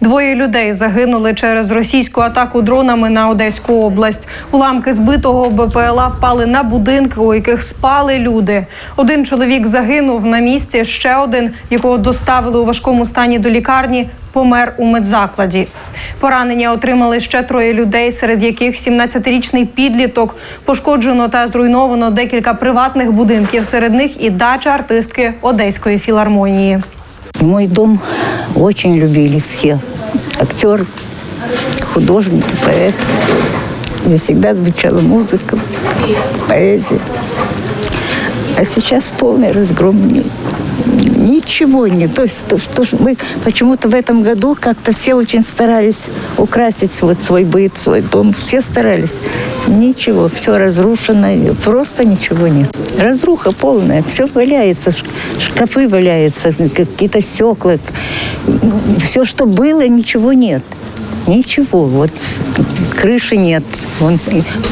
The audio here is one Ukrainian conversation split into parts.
Двоє людей загинули через російську атаку дронами на Одеську область. Уламки збитого БПЛА впали на будинки, у яких спали люди. Один чоловік загинув на місці. Ще один, якого доставили у важкому стані до лікарні, помер у медзакладі. Поранення отримали ще троє людей, серед яких 17-річний підліток. Пошкоджено та зруйновано декілька приватних будинків. Серед них і дача артистки Одеської філармонії. Мой дом очень любили все. Актеры, художники, поэты. Здесь всегда звучала музыка, поэзия. А сейчас полный разгром. Ни- Ничего нет. То есть то, что мы почему-то в этом году как-то все очень старались украсить вот свой быт, свой дом. Все старались. Ничего, все разрушено, просто ничего нет. Разруха полная, все валяется, шкафы валяются, какие-то стекла. Все, что было, ничего нет. Ничего, вот крыши нет, он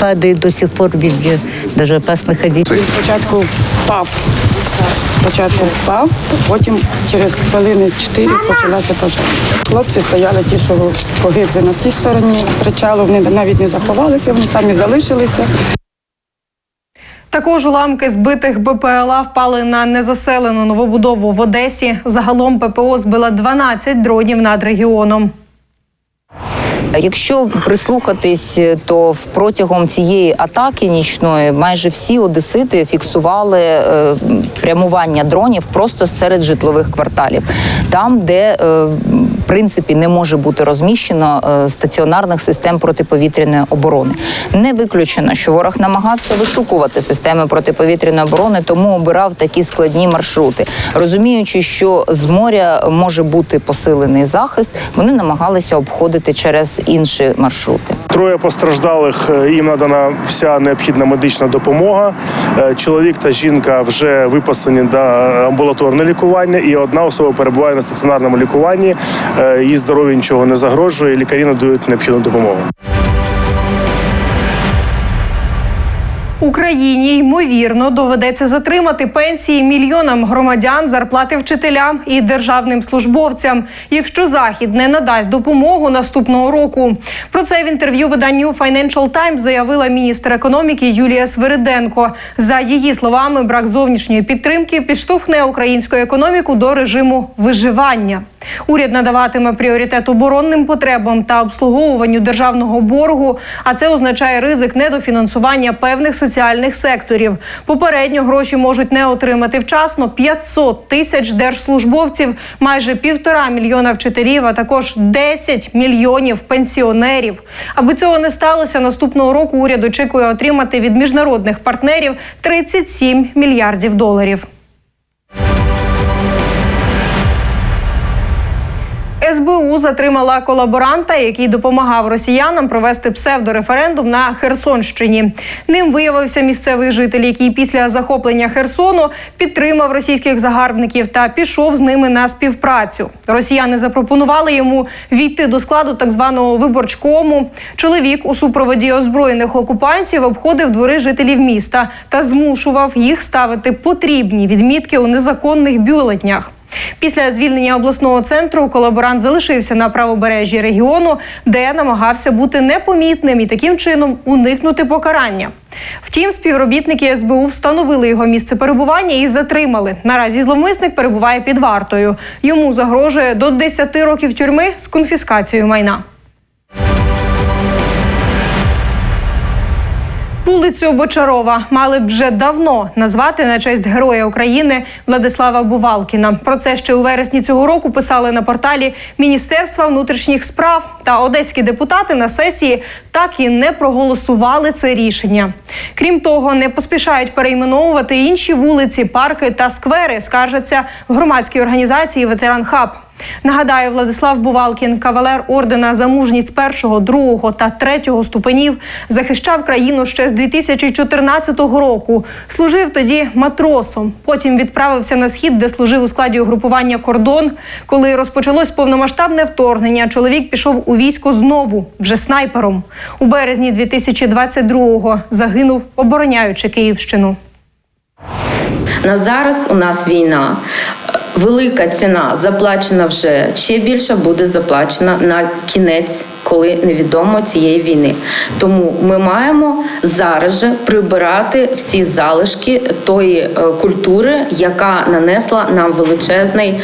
падает до сих пор везде, даже опасно ходить. Спочатку впав. Спочатку впав, потім через хвилини чотири почалася пожежа. Хлопці стояли ті, що погибли на тій стороні причалу, вони навіть не заховалися, вони там і залишилися. Також уламки збитих БПЛА впали на незаселену новобудову в Одесі. Загалом ППО збила 12 дронів над регіоном. Якщо прислухатись, то протягом цієї атаки нічної майже всі одесити фіксували е, прямування дронів просто серед житлових кварталів, там, де е, в принципі не може бути розміщено е, стаціонарних систем протиповітряної оборони. Не виключено, що ворог намагався вишукувати системи протиповітряної оборони, тому обирав такі складні маршрути, розуміючи, що з моря може бути посилений захист, вони намагалися обходити через інші маршрути. Троє постраждалих е, їм надана вся необхідна медична допомога. Е, Чоловік та жінка вже виписані на амбулаторне лікування, і одна особа перебуває на стаціонарному лікуванні. Е, Її здоров'я нічого не загрожує. Лікарі надають необхідну допомогу. Україні ймовірно доведеться затримати пенсії мільйонам громадян, зарплати вчителям і державним службовцям, якщо захід не надасть допомогу наступного року. Про це в інтерв'ю виданню Financial Times заявила міністр економіки Юлія Свириденко. За її словами, брак зовнішньої підтримки підштовхне українську економіку до режиму виживання. Уряд надаватиме пріоритет оборонним потребам та обслуговуванню державного боргу. А це означає ризик недофінансування певних соціальних секторів. Попередньо гроші можуть не отримати вчасно 500 тисяч держслужбовців, майже півтора мільйона вчителів, а також 10 мільйонів пенсіонерів. Аби цього не сталося, наступного року уряд очікує отримати від міжнародних партнерів 37 мільярдів доларів. СБУ затримала колаборанта, який допомагав росіянам провести псевдореферендум на Херсонщині. Ним виявився місцевий житель, який після захоплення Херсону підтримав російських загарбників та пішов з ними на співпрацю. Росіяни запропонували йому війти до складу так званого виборчкому. Чоловік у супроводі озброєних окупантів обходив двори жителів міста та змушував їх ставити потрібні відмітки у незаконних бюлетнях. Після звільнення обласного центру колаборант залишився на правобережжі регіону, де намагався бути непомітним і таким чином уникнути покарання. Втім, співробітники СБУ встановили його місце перебування і затримали. Наразі зловмисник перебуває під вартою. Йому загрожує до 10 років тюрми з конфіскацією майна. Вулицю Бочарова мали б вже давно назвати на честь Героя України Владислава Бувалкіна. Про це ще у вересні цього року писали на порталі Міністерства внутрішніх справ. Та одеські депутати на сесії так і не проголосували це рішення. Крім того, не поспішають перейменовувати інші вулиці, парки та сквери. Скаржаться в громадській організації Ветеран Хаб. Нагадаю, Владислав Бувалкін, кавалер ордена за мужність першого, другого та третього ступенів, захищав країну ще з 2014 року. Служив тоді матросом. Потім відправився на схід, де служив у складі угрупування кордон. Коли розпочалось повномасштабне вторгнення, чоловік пішов у військо знову, вже снайпером. У березні 2022-го загинув, обороняючи Київщину. На зараз у нас війна. Велика ціна заплачена вже ще більше буде заплачена на кінець, коли невідомо цієї війни. Тому ми маємо зараз же прибирати всі залишки тої е, культури, яка нанесла нам величезний,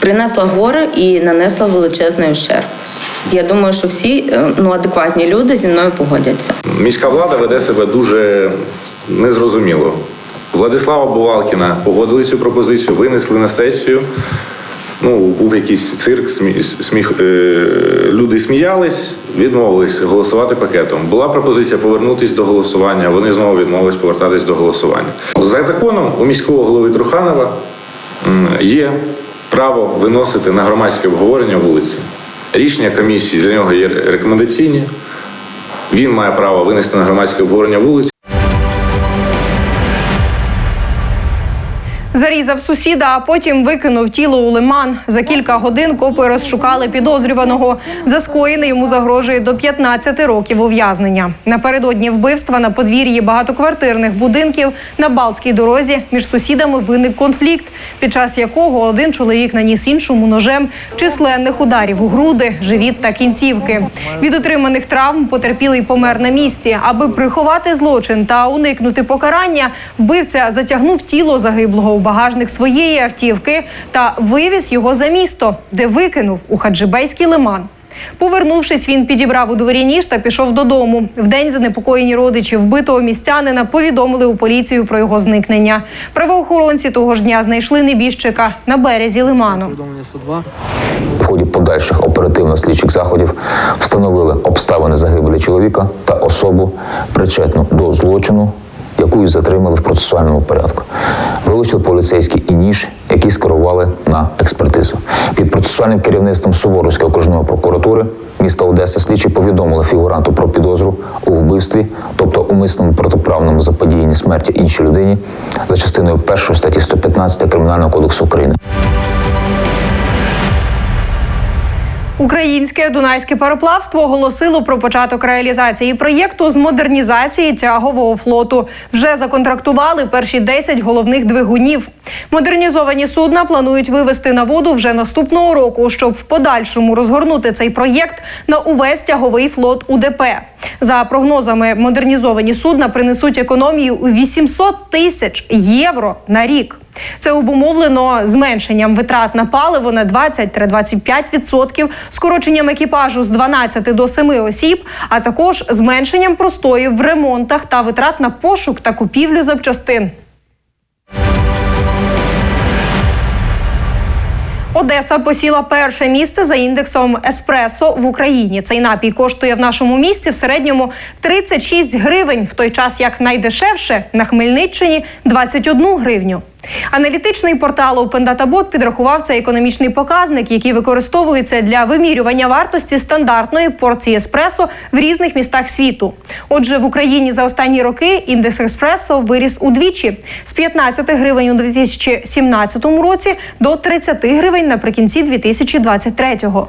принесла горе і нанесла величезний ущерб. Я думаю, що всі е, ну, адекватні люди зі мною погодяться. Міська влада веде себе дуже незрозуміло. Владислава Бувалкіна погодили цю пропозицію, винесли на сесію. Ну, був якийсь цирк, сміх, е, люди сміялись, відмовились голосувати пакетом. Була пропозиція повернутися до голосування. Вони знову відмовились повертатись до голосування. За законом у міського голови Труханова є право виносити на громадське обговорення вулиці. Рішення комісії для нього є рекомендаційні. Він має право винести на громадське обговорення вулиці. Зарізав сусіда, а потім викинув тіло у лиман. За кілька годин копи розшукали підозрюваного. За скоєне йому загрожує до 15 років ув'язнення. Напередодні вбивства на подвір'ї багатоквартирних будинків на Балтській дорозі між сусідами виник конфлікт, під час якого один чоловік наніс іншому ножем численних ударів у груди, живіт та кінцівки. Від отриманих травм потерпілий помер на місці. Аби приховати злочин та уникнути покарання, вбивця затягнув тіло загиблого багажник своєї автівки та вивіз його за місто, де викинув у Хаджибейський лиман. Повернувшись, він підібрав у дворі ніж та пішов додому. Вдень занепокоєні родичі вбитого містянина повідомили у поліцію про його зникнення. Правоохоронці того ж дня знайшли небіжчика на березі лиману. В ході подальших оперативно-слідчих заходів встановили обставини загибелі чоловіка та особу, причетну до злочину, яку і затримали в процесуальному порядку. Вилучили поліцейські і ніж, які скерували на експертизу. Під процесуальним керівництвом Суворовської окружної прокуратури міста Одеса слідчі повідомили фігуранту про підозру у вбивстві, тобто умисному протиправному заподіянні смерті іншій людині за частиною 1 статті 115 Кримінального кодексу України. Українське дунайське пароплавство оголосило про початок реалізації проєкту з модернізації тягового флоту. Вже законтрактували перші 10 головних двигунів. Модернізовані судна планують вивести на воду вже наступного року, щоб в подальшому розгорнути цей проєкт на увесь тяговий флот УДП. За прогнозами, модернізовані судна принесуть економію у 800 тисяч євро на рік. Це обумовлено зменшенням витрат на паливо на 20-25%, скороченням екіпажу з 12 до 7 осіб, а також зменшенням простоїв в ремонтах та витрат на пошук та купівлю запчастин. Одеса посіла перше місце за індексом еспресо в Україні. Цей напій коштує в нашому місті в середньому 36 гривень, в той час як найдешевше на Хмельниччині 21 гривню. Аналітичний портал Open Data Bot підрахував цей економічний показник, який використовується для вимірювання вартості стандартної порції еспресо в різних містах світу. Отже, в Україні за останні роки індекс еспресо виріс удвічі з 15 гривень у 2017 році до 30 гривень наприкінці 2023-го.